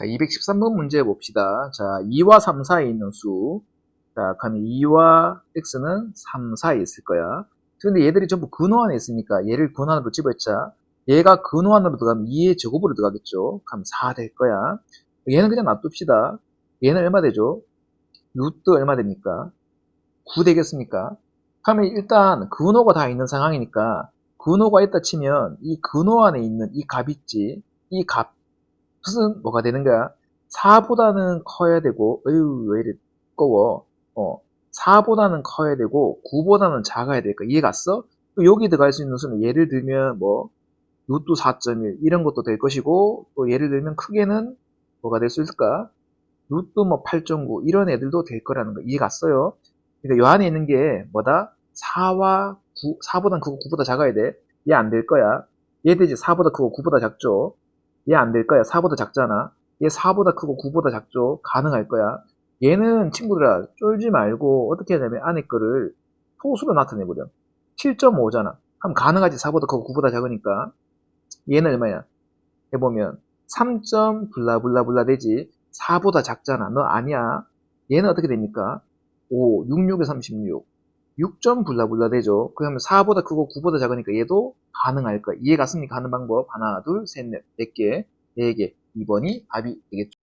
자, 213번 문제 봅시다. 자, 2와 3 사이에 있는 수. 자, 그러면 2와 x는 3 사이에 있을 거야. 근데 얘들이 전부 근호 안에 있으니까 얘를 근호 안으로 집어넣자. 얘가 근호 안으로 들어가면 2의 제곱으로 들어가겠죠. 그럼 4 될 거야. 얘는 그냥 놔둡시다. 얘는 얼마 되죠? 루트 얼마 됩니까? 9 되겠습니까? 그러면 일단 근호가 다 있는 상황이니까 근호가 있다 치면 이 근호 안에 있는 이 값 있지? 이 값 은 뭐가 되는 거야? 4보다는 커야 되고, 어휴, 왜 이래 꺼워. 어, 4보다는 커야 되고, 9보다는 작아야 될까? 이해 갔어? 또 여기 들어갈 수 있는 수는 예를 들면 뭐, 루트 4.1 이런 것도 될 것이고, 또 예를 들면 크게는 뭐가 될 수 있을까? 루트 뭐 8.9 이런 애들도 될 거라는 거 이해 갔어요? 그러니까 요 안에 있는 게 뭐다? 4와 9, 4보다 크고 9보다 작아야 돼. 얘 안 될 거야. 얘도 이제 4보다 크고 9보다 작죠. 얘 안 될 거야. 4보다 작잖아. 얘 4보다 크고 9보다 작죠. 가능할 거야. 얘는 친구들아 쫄지 말고 어떻게 하냐면 안에 거를 소수로 나타내버려. 7.5잖아. 그럼 가능하지. 4보다 크고 9보다 작으니까. 얘는 얼마야? 해보면 3. 블라블라블라 되지. 4보다 작잖아. 너 아니야. 얘는 어떻게 됩니까? 5, 66에 36. 6점 블라블라 되죠. 그러면 4보다 크고 9보다 작으니까 얘도 가능할 거야. 이해 갔습니까? 하는 방법. 하나, 둘, 셋, 넷, 네 개, 네 개. 2번이 답이 되겠죠.